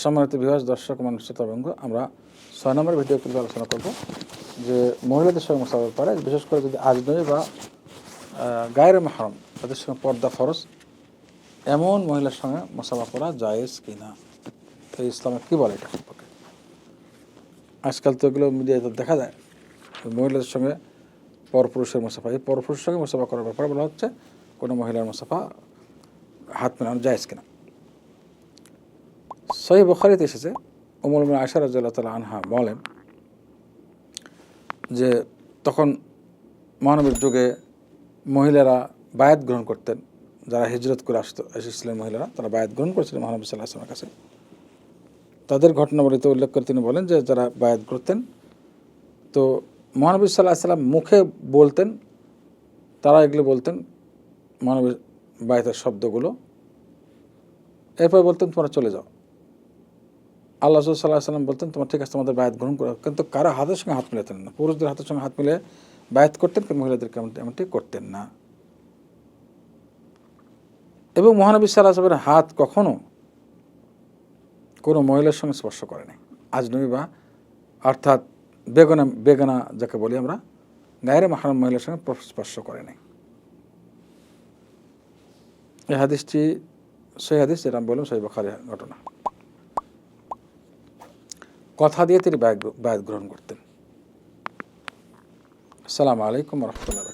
সম্মানিত বিভাস দর্শক মানুষ শ্রোতাবঙ্গ আমরা ছয় নম্বর ভিডিও ক্লিপে আলোচনা করব যে মহিলাদের সঙ্গে মোসাফার পারে বিশেষ করে যদি আজনবী বা গায়ের মাহরম তাদের সঙ্গে পর্দা ফরজ, এমন মহিলার সঙ্গে মোসাফা করা জায়েজ কি না তো ইসলামে কী বলে এটা সম্পর্কে? আজকাল তো এগুলো মিডিয়াতে দেখা যায় মহিলাদের সঙ্গে পরপুরুষের মুসাফা, এই পরপুরুষের সঙ্গে মুসাফা করার ব্যাপারে বলা হচ্ছে কোনো মহিলার মুসাফা হাত মেলানো জায়েজ কিনা? সহি বখারিতে এসেছে মিন আশা রাজিয়াল্লাহ তালা আনহা বলেন যে তখন মহানবীর যুগে মহিলারা বায়াত গ্রহণ করতেন, যারা হিজরত করে আসতো, এসেছিলেন মহিলারা, তারা বায়াত গ্রহণ করেছিলেন মহানবী সাল্লাহ আসলামের কাছে। তাদের ঘটনাবলিতে উল্লেখ করে তিনি বলেন যে যারা বায়াত করতেন, তো মহানবী সাল্লাহ সাল্লাম মুখে বলতেন, তারা এগুলো বলতেন মহানবী বায়াতের শব্দগুলো। এরপর বলতেন, তোমরা চলে যাও। আল্লাহ সাল্লাহ সাল্লাম বলতেন, তোমার ঠিক আছে, তোমাদের বায়াত গ্রহণ করো। কিন্তু কারও হাতের সঙ্গে হাত মিলাতেন না। পুরুষদের হাতের সঙ্গে হাত মিলে বায়াত করতেন কিন্তু মহিলাদেরকে এমনটি করতেন না। এবং মহানবী সাল্লাহ সাল্লামের হাত কখনো কোনো মহিলার সঙ্গে স্পর্শ করেনি নাই। আজনবী বা, অর্থাৎ বেগনা বেগনা যাকে বলি আমরা গায়ের মাহারাম মহিলার সঙ্গে স্পর্শ করে নাই। এই হাদিসটি সেই হাদিস, যেটা আমি বললাম সেই বখারি ঘটনা। কথা দিয়ে তিনি বায়াত গ্রহণ করতেন। আসসালামু আলাইকুম রহমতুল্লাহ